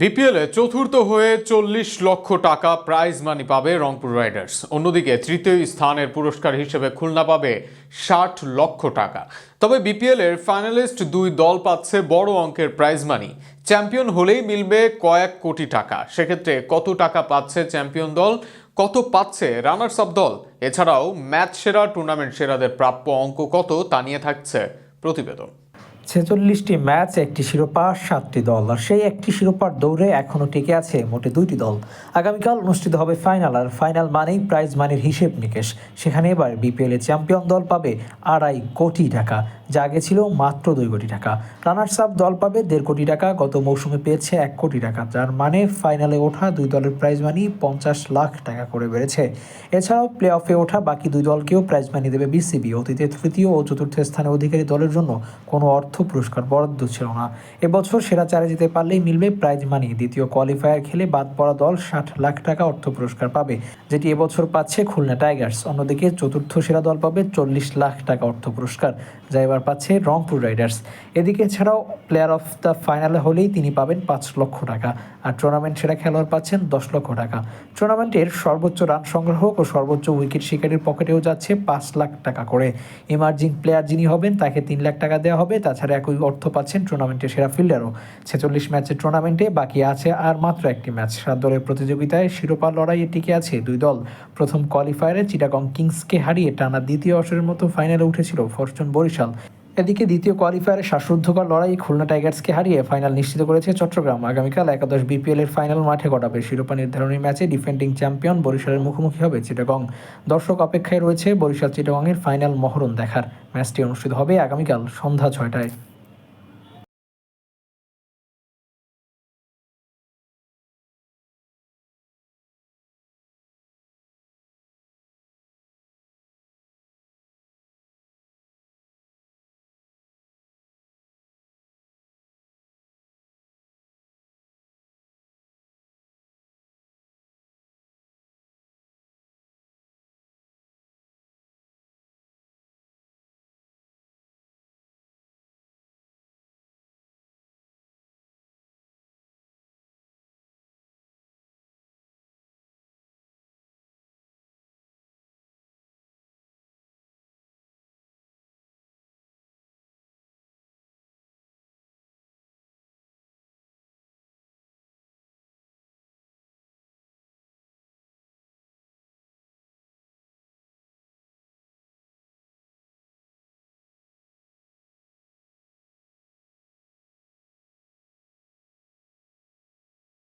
বিপিএলে চতুর্থ হয়ে চল্লিশ লক্ষ টাকা প্রাইজ মানি পাবে রংপুর রাইডার্স। অন্যদিকে তৃতীয় স্থানের পুরস্কার হিসেবে খুলনা পাবে ষাট লক্ষ টাকা। তবে বিপিএল এর ফাইনালিস্ট দুই দল পাচ্ছে বড় অঙ্কের প্রাইজ মানি চ্যাম্পিয়ন হলেই মিলবে কয়েক কোটি টাকা। সেক্ষেত্রে কত টাকা পাচ্ছে চ্যাম্পিয়ন দল, কত পাচ্ছে রানার্স আপ দল? এছাড়াও ম্যাচ সেরা টুর্নামেন্ট সেরাদের প্রাপ্য অঙ্ক কত তা নিয়ে থাকছে প্রতিবেদন। ছেচল্লিশটি ম্যাচ, একটি শিরোপা, সাতটি দল। আর সেই একটি শিরোপার দৌড়ে এখনও টিকে আছে মোটে দুইটি দল। আগামীকাল অনুষ্ঠিত হবে ফাইনাল, আর ফাইনাল মানেই প্রাইজ মানির হিসেব নিকেশ। সেখানে এবার বিপিএল চ্যাম্পিয়ন দল পাবে আড়াই কোটি টাকা, যা আগে ছিল মাত্র দুই কোটি টাকা। রানার্স আপ দল পাবে দেড় কোটি টাকা, গত মৌসুমে পেয়েছে এক কোটি টাকা, যার মানে ফাইনালে ওঠা দুই দলের প্রাইজ মানি পঞ্চাশ লাখ টাকা করে বেড়েছে। এছাড়াও প্লে অফে ওঠা বাকি দুই দলকেও প্রাইজ মানি দেবে বিসিবি অতীতে তৃতীয় ও চতুর্থ স্থানে অধিকারী দলের জন্য কোনো অর্থ পুরস্কার বরাদ্দ ছিল না। এবছর সেরা চারে যেতে পারলেই মিলবে প্রাইজ মানি। দ্বিতীয় কোয়ালিফায়ার খেলে বাদ পড়া দল ষাট লাখ টাকা অর্থ পুরস্কার পাবে, যেটি এবছর পাচ্ছে খুলনা টাইগার্স। অন্যদিকে চতুর্থ সেরা দল পাবে চল্লিশ লাখ টাকা অর্থ পুরস্কার। যা এবার পাচ্ছে রংপুর রাইডার্স। এদিকে এছাড়াও প্লেয়ার অফ দ্য ফাইনালে হলেই তিনি পাবেন পাঁচ লক্ষ টাকা। আর টুর্নামেন্ট সেরা খেলোয়াড় পাচ্ছেন দশ লক্ষ টাকা। টুর্নামেন্টের সর্বোচ্চ রান সংগ্রাহক ও সর্বোচ্চ উইকেট শিকারীর পকেটেও যাচ্ছে পাঁচ লাখ টাকা করে। ইমার্জিং প্লেয়ার যিনি হবেন, তাকে তিন লাখ টাকা দেওয়া হবে। তাছাড়া একই অর্থ পাচ্ছেন টুর্নামেন্টের সেরা ফিল্ডারও ছেচল্লিশ ম্যাচের টুর্নামেন্টে বাকি আছে আর মাত্র একটি ম্যাচ। সাত দলের প্রতিযোগিতায় শিরোপা লড়াইয়ে টিকে আছে দুই দল। প্রথম কোয়ালিফায়ারে চিটাগং কিংসকে হারিয়ে টানা দ্বিতীয় আসরের মতো ফাইনালে উঠেছিল ফরচুন বরিশাল। এদিকে দ্বিতীয় কোয়ালিফায়ারে শ্বাসরুদ্ধকর লড়াই খুলনা টাইগার্সকে হারিয়ে ফাইনাল নিশ্চিত করেছে চট্টগ্রাম। আগামীকাল একাদশ বিপিএল এর ফাইনাল মাঠে ঘটাবে শিরোপা নির্ধারণী ম্যাচে ডিফেন্ডিং চ্যাম্পিয়ন বরিশালের মুখোমুখি হবে চিটাগং। দর্শক অপেক্ষায় রয়েছে বরিশাল চিটাগং এর ফাইনাল মহরণ দেখার। ম্যাচটি অনুষ্ঠিত হবে আগামীকাল সন্ধ্যা ছয়টায়।